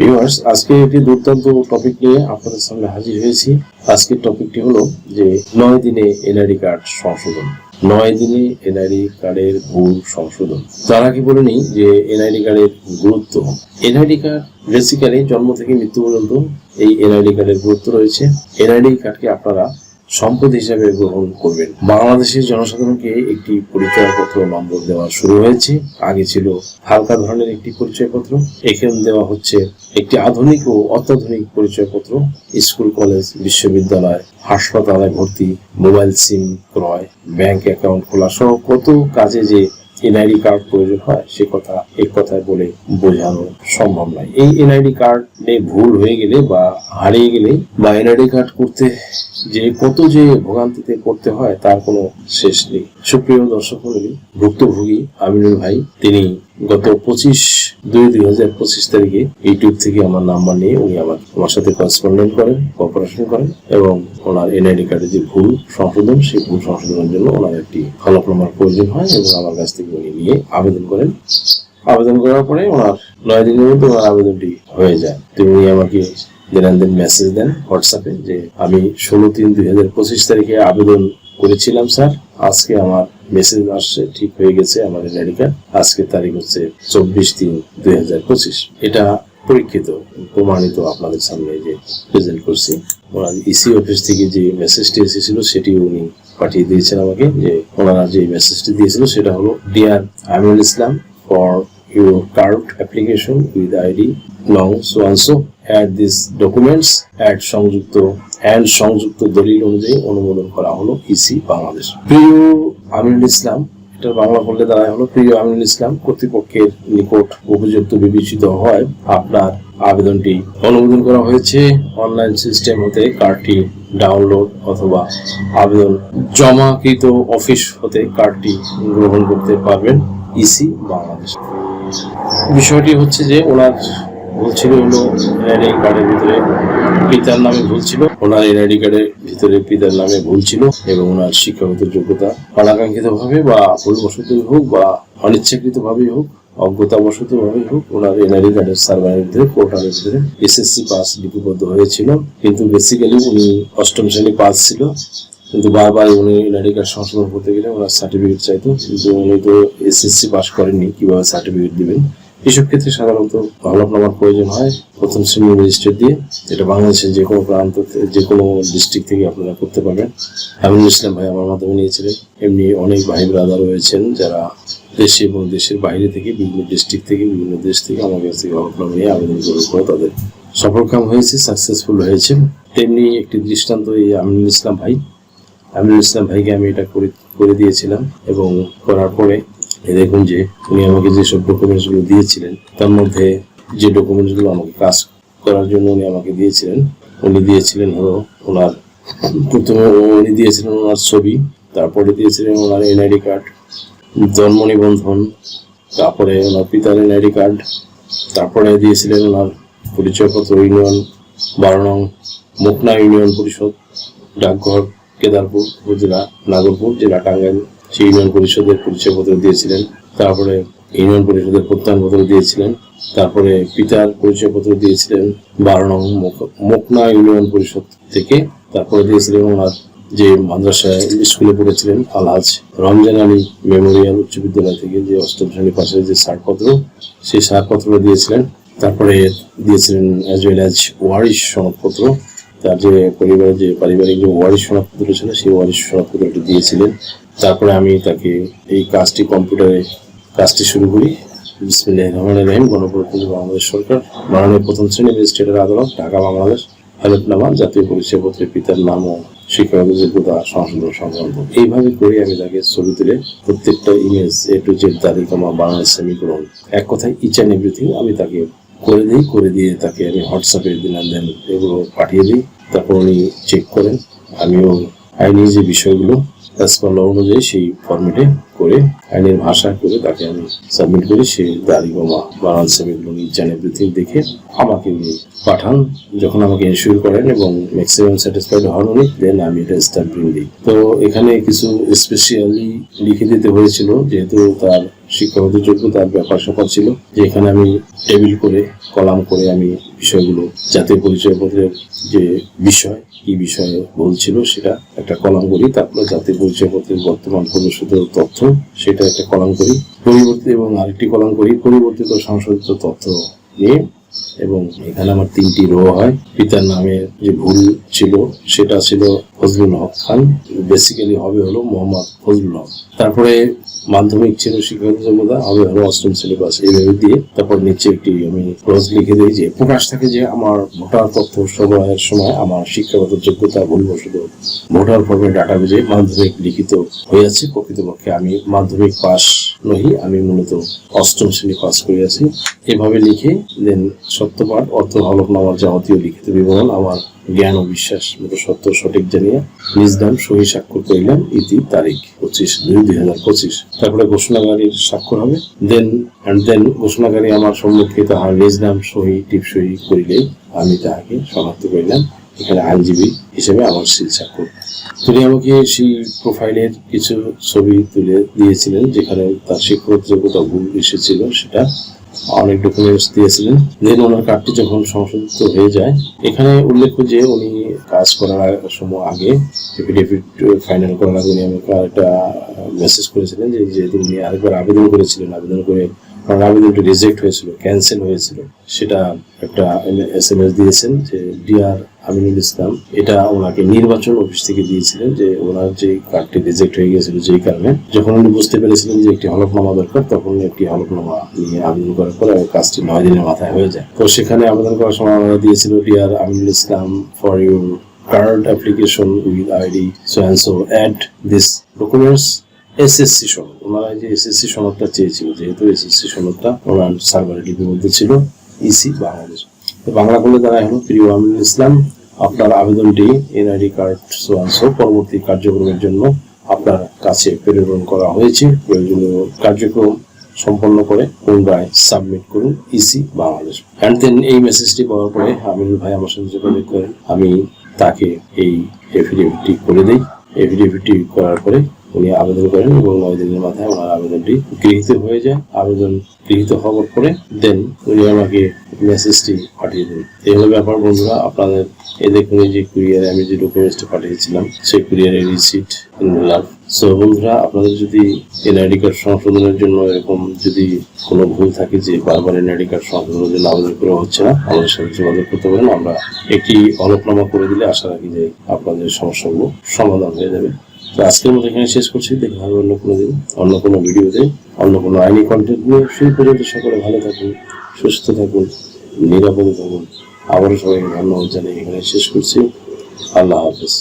Viewers আজকে একটি দুর্দান্ত টপিক নিয়ে আপনাদের সামনে হাজির হয়েছি। আজকের টপিকটি হলো যে নয় দিনে এনআইডি কার্ড সংশোধন। নয় দিনে এনআইডি কার্ডের ভুল সংশোধন। তার আগে বলে নিই যে এনআইডি কার্ডের গুরুত্ব? এনআইডি কার্ড বেসিক্যালি জন্ম থেকে মৃত্যু পর্যন্ত এই এনআইডি কার্ডের গুরুত্ব রয়েছে। এনআইডি কার্ডকে আপনারা সম্পদ হিসাবে গ্রহণ করবেন। বাংলাদেশের জনসাধারণকে একটি পরিচয়পত্র নম্বর দেওয়া শুরু হয়েছে। আগে ছিল হালকা ধরনের একটি পরিচয়পত্র। এখন দেওয়া হচ্ছে একটি আধুনিক ও অত্যাধুনিক পরিচয়পত্র। স্কুল, কলেজ, বিশ্ববিদ্যালয়, হাসপাতালে ভর্তি মোবাইল সিম ক্রয়, ব্যাংক অ্যাকাউন্ট খোলা সহ কত কাজে যে এনআইডি কার্ড প্রয়োজন হয়, সে কথা এক কথায় বলে বোঝানো সম্ভব নয়। এই এনআইডি কার্ড ভুল হয়ে গেলে বা হারিয়ে গেলে বা এনআইডি কার্ড করতে যে কত যে ভোগান্তিতে করতে হয়, তার কোনো শেষ নেই। সুপ্রিয় দর্শক মন্ডলী ভুক্তভোগী আমিনুল ভাই, তিনি গত পঁচিশ দুই দুই হাজার পঁচিশ তারিখে ইউটিউব থেকে আমার নাম্বার নিয়ে উনি আমার আমার সাথে করেসপন্ডেন্ট করেন কপারেশন করেন এবং ওনার এনআইডি কার্ডের যে ভুল সংশোধন, সেই ভুল সংশোধনের জন্য ওনার একটি ফলপ্রমার প্রয়োজন হয় এবং আমার কাছ থেকে উনি নিয়ে আবেদন করেন। আবেদন করার পরে ওনার নয় দিনের মধ্যে ওনার আবেদনটি হয়ে যায়। তো উনি আমাকে দৈনন্দিন মেসেজ দেন হোয়াটসঅ্যাপে যে, আমি ষোলো তিন দুই হাজার পঁচিশ তারিখে আবেদন করেছিলাম, স্যার। আজকে আমার মেসেজ আসছে, ঠিক হয়ে গেছে আমাদের এনআইডি কার্ড আজকে তারিখ হচ্ছে চব্বিশ তিন দুই এটা পরীক্ষিত, প্রমাণিত আপনাদের সামনে যে প্রেজেন্ট করছি। ওনার ইসি অফিস থেকে যে মেসেজটি এসেছিল সেটি উনি পাঠিয়ে দিয়েছেন আমাকে, যে ওনারা যে মেসেজটি দিয়েছিল, সেটা হলো dear Aminul Islam for your card application with long so and so, add these documents সংযুক্ত and সংযুক্ত দলিল অনুযায়ী অনুমোদন করা হলো ইসি বাংলাদেশ। প্রিয় আমিনুল ইসলাম এটার বাংলা বললে দাঁড়ায় হলো, প্রিয় আমিনুল ইসলাম, কর্তৃপক্ষের নিকট উপযুক্ত বিবেচিত হয় আপনার আবেদনটি অনুমোদন করা হয়েছে। অনলাইন সিস্টেম হতে কার্ডটি ডাউনলোড অথবা আবেদন জমাকৃত অফিস হতে কার্ডটি গ্রহণ করতে পারবেন ইসি বাংলাদেশ। বিষয়টি হচ্ছে যে ওনার ভুল ছিল হলো এনআইডি কার্ডের ভিতরে পিতার নামে ভুল ছিল। ওনার এনআইডি কার্ডের ভিতরে পিতার নামে ভুল ছিল এবং ওনার শিক্ষাগত যোগ্যতা অনাকাঙ্ক্ষিত ভাবে বা ভুলবশতই হোক বা অনিচ্ছাকৃত ভাবেই হোক অজ্ঞতাবশত ভাবেই হোক, ওনার এনআইডি কার্ডের সার্ভারের ভিতরে পোর্টালের ভিতরে এসএসসি পাস লিপিবদ্ধ হয়েছিল। কিন্তু বেসিক্যালি উনি অষ্টম শ্রেণি পাস ছিল। কিন্তু বারবার উনি এনআইডি কার্ড সংশোধন করতে গেলে ওনার সার্টিফিকেট চাইতো। কিন্তু উনি তো এসএসসি পাস করেননি, কীভাবে সার্টিফিকেট দিবেন? এসব ক্ষেত্রে সাধারণত ভালো হলফনামার প্রয়োজন হয় প্রথম শ্রেণি রেজিস্টার দিয়ে এটা বাংলাদেশের যে কোনো প্রান্ত যে কোনো ডিস্ট্রিক্ট থেকে আপনারা করতে পারবেন। আমিনুল ইসলাম ভাই আমার মাধ্যমে নিয়েছিলেন। এমনি অনেক ভাই ব্রাদার রয়েছেন যারা দেশে এবং দেশের বাইরে থেকে বিভিন্ন ডিস্ট্রিক্ট থেকে, বিভিন্ন দেশ থেকে আমার কাছ থেকে হলফনামা নিয়ে আবেদন করার পর তাদের সফলকাম হয়েছে সাকসেসফুল হয়েছে। তেমনি একটি দৃষ্টান্ত এই আমিনুল ইসলাম ভাই। আমিনুল ইসলাম ভাইকে আমি এটা করে করে দিয়েছিলাম এবং করার পরে দেখুন যে উনি আমাকে যেসব ডকুমেন্টসগুলো দিয়েছিলেন, তার মধ্যে যে ডকুমেন্টসগুলো আমাকে কাজ করার জন্য উনি আমাকে দিয়েছিলেন, উনি দিয়েছিলেন হলো ওনার, প্রথমে উনি দিয়েছিলেন ওনার ছবি, তারপরে দিয়েছিলেন ওনার এনআইডি কার্ড জন্ম নিবন্ধন তারপরে ওনার পিতার এনআইডি কার্ড তারপরে দিয়েছিলেন ওনার পরিচয়পত্র ইউনিয়ন, বারো নং মুকনা ইউনিয়ন পরিষদ, ডাকঘর, কেদারপুর উপজেলা নাগরপুর, জেলা টাঙ্গাইল। সেই ইউনিয়ন পরিষদের পরিচয়পত্র দিয়েছিলেন, তারপরে ইউনিয়ন পরিষদের প্রত্যয়নপত্র দিয়েছিলেন, তারপরে পিতার পরিচয়পত্র দিয়েছিলেন বারো নং মুক- মুকনা ইউনিয়ন পরিষদ থেকে, তারপরে দিয়েছিলেন ওনার যে মাদ্রাসায় স্কুলে পড়েছিলেন আলহাজ রমজান আলী মেমোরিয়াল উচ্চ বিদ্যালয় থেকে যে অষ্টম শ্রেণি পাশের যে ছাড়পত্র সেই ছাড়পত্র দিয়েছিলেন, তারপরে দিয়েছিলেন অ্যাজ ওয়েল অ্যাজ ওয়ারিশ সনদপত্র, তার যে পরিবারের যে পারিবারিক যে ওয়ারিশ সনদপত্র ছিল সেই ওয়ারিশ সনদপত্রটি দিয়েছিলেন। তারপরে আমি তাকে এই কাজটি কম্পিউটারে কাজটি শুরু করি। বিসমিল্লাহ রহমান রহিম গণপ্রজাতন্ত্রী বাংলাদেশ সরকার, মাননীয় প্রথম শ্রেণি ম্যাজিস্ট্রেটের আদালত, ঢাকা বাংলাদেশ, হলফনামা, জাতীয় পরিচয়পত্রে পিতার নাম ও শিক্ষাগত যোগ্যতা সংশোধন সংক্রান্ত। এইভাবে করে আমি তাকে ছবি তুলে প্রত্যেকটা ইমেজ এ টু জেড দাঁড়ি কমা বাংলা সেমিকরণ এক কথায় ইচ অ্যান্ড এভরিথিং আমি তাকে করে দিই, করে দিয়ে তাকে আমি হোয়াটসঅ্যাপে দিন দেন এগুলো পাঠিয়ে দিই। তারপর উনি চেক করেন। আমিও আইনি যে বিষয়গুলো অ্যাজ পার অনুযায়ী সেই ফর্মেটে করে, আইনের ভাষা করে তাকে আমি সাবমিট করি। সে দাঁড়ি গোমা বানান সেমিগুলো জানে এভরিথিং দেখে আমাকে উনি পাঠান। যখন আমাকে ইনশিওর করেন এবং ম্যাক্সিমাম স্যাটিসফাইড হন উনি দেন আমি এটা স্ট্যাম্পিং দিই। তো এখানে কিছু স্পেশালি লিখে দিতে হয়েছিল, যেহেতু তার শিক্ষাগত যোগ্যতার ব্যাপার স্যাপার ছিল যে এখানে আমি টেবিল করে, কলাম করে আমি বিষয়গুলো, জাতীয় পরিচয়পত্রের যে বিষয়, কি বিষয়ে বলছিল সেটা একটা কলাম করি, তারপরে জাতীয় পরিচয়পত্রের বর্তমান প্রদর্শিত তথ্য সেটা একটা কলাম করি, পরিবর্তিত এবং আরেকটি কলাম করি, পরিবর্তিত সংশোধিত তথ্য নিয়ে এবং এখানে আমার তিনটি রো হয়। পিতার নামের যে ভুল ছিল সেটা ছিল ফজলুল হক খান বেসিক্যালি হবে হলো মোহাম্মদ ফজলুল হক। তারপরে মাধ্যমিক ছিল শিক্ষাগত যোগ্যতা হবে হলো অষ্টম সিলেবাস এইভাবে দিয়ে তারপর নিচে একটি আমি ক্লোজ লিখে দিই যে, প্রকাশ থাকে যে আমার ভোটার তথ্য সরবরাহের সময় আমার শিক্ষাগত যোগ্যতা ভুলবশত ভোটার ফর্মে ডাটা বেজে মাধ্যমিক লিখিত হয়েছে প্রকৃতপক্ষে আমি মাধ্যমিক পাস নহি আমি মূলত অষ্টম শ্রেণি পাস করিয়াছি এভাবে লিখে দেন সত্যপাঠ, অর্থ হলফনামার যাবতীয় লিখিত বিবরণ আমার জ্ঞান ও বিশ্বাস মতো সত্য সঠিক জানিয়ে নিজ নাম সহি স্বাক্ষর করিলাম ইতি তারিখ পঁচিশ দুই দুই হাজার পঁচিশ। তারপরে ঘোষণাকারীর স্বাক্ষর হবে। দেন অ্যান্ড দেন ঘোষণাকারী আমার সম্মুখে তাহার নিজ নাম সহি টিপ সহি করিলেই আমি তাহাকে শনাক্ত করিলাম। এখানে আইনজীবী হিসেবে আমার সিল স্বাক্ষর। তিনি আমাকে সেই প্রোফাইলের কিছু ছবি তুলে দিয়েছিলেন, যেখানে তার শিক্ষক যোগ্যতা ভুল এসেছিল, সেটা অনেক ডকুমেন্টস দিয়েছিলেন। দেন ওনার কার্ডটি যখন সংশোধিত হয়ে যায়, এখানে উল্লেখ্য যে উনি কাজ করার সময় আগে এফিডেভিট ফাইনাল করার আগে উনি আমাকে একটা মেসেজ করেছিলেন যে যেহেতু উনি আরেকবার আবেদন করেছিলেন, আবেদন করে ওনার আবেদনটি রিজেক্ট হয়েছিল, ক্যান্সেল হয়েছিল, সেটা একটা এস এম এস দিয়েছেন যে ডিআর আমিনুল ইসলাম। এটা ওনাকে নির্বাচন অফিস থেকে দিয়েছিলেন যে ওনার যে কার্ডটি রিজেক্ট হয়ে গিয়েছিল যেই কারণে। যখন উনি বুঝতে পেরেছিলেন যে একটি হলফনামা দরকার, তখন একটি হলফনামা নিয়ে আবেদন করার পরে কাজটি নয় দিনের মাথায় হয়ে যায়। তো সেখানে আবেদন করার সময় আমরা দিয়েছিল, dear Aminul Islam for your card application with ID so and so add this documents SSC সনদ। ওনারা যে এসএসসি সনদটা চেয়েছিল, যেহেতু এসএসসি সনদটা ওনার সার্ভারে লিপিবদ্ধ ছিল ইসি বাংলাদেশ। তো বাংলা করলে তারা হলো প্রিয় আমিনুল ইসলাম, আপনার আবেদনটি এনআইডি কার্ড সোয়াংশো পরবর্তী কার্যক্রমের জন্য আপনার কাছে প্রেরণ করা হয়েছে। প্রয়োজনীয় কার্যক্রম সম্পন্ন করে পুনরায় সাবমিট করুন ইসি বাংলাদেশ। অ্যান্ড দেন এই মেসেজটি পাওয়ার পরে আমিনুল ভাই আমার সঙ্গে যোগাযোগ করেন। আমি তাকে এই এফিডেভিটটি করে দিই। এফিডেভিটটি করার পরে উনি আবেদন করেন এবং নয় দিনের মাথায় ওনার আবেদনটি গৃহীত হয়ে যায়। আবেদন গৃহীত হওয়ার পরে দেন উনি আমাকে মেসেজটি পাঠিয়ে দেন। এই হলো ব্যাপার বন্ধুরা, আপনাদের, এ দেখুন যে কুরিয়ারে আমি যে ডকুমেন্টসটা পাঠিয়েছিলাম, সেই কুরিয়ারের রিসিট লাভ সো বন্ধুরা, আপনাদের যদি এনআইডি কার্ড সংশোধনের জন্য এরকম যদি কোনো ভুল থাকে যে বারবার এনআইডি কার্ড সংশোধনের জন্য আবেদন করা হচ্ছে না, আমাদের সাথে যোগাযোগ করতে পারেন। আমরা একটি হলফনামা করে দিলে আশা রাখি যে আপনাদের সমস্যাগুলো সমাধান হয়ে যাবে। তো আজকের মতো এখানে শেষ করছি। দেখা হবে অন্য কোনো দিন, অন্য কোনো ভিডিওতে, অন্য কোনো আইনি কন্টেন্ট নিয়ে। সেই পর্যন্ত সকলে ভালো থাকুন, সুস্থ থাকুন, নিরাপদে থাকুন। আবারও সবাইকে ধন্যবাদ জানিয়ে এখানে শেষ করছি। আল্লাহ হাফিজ।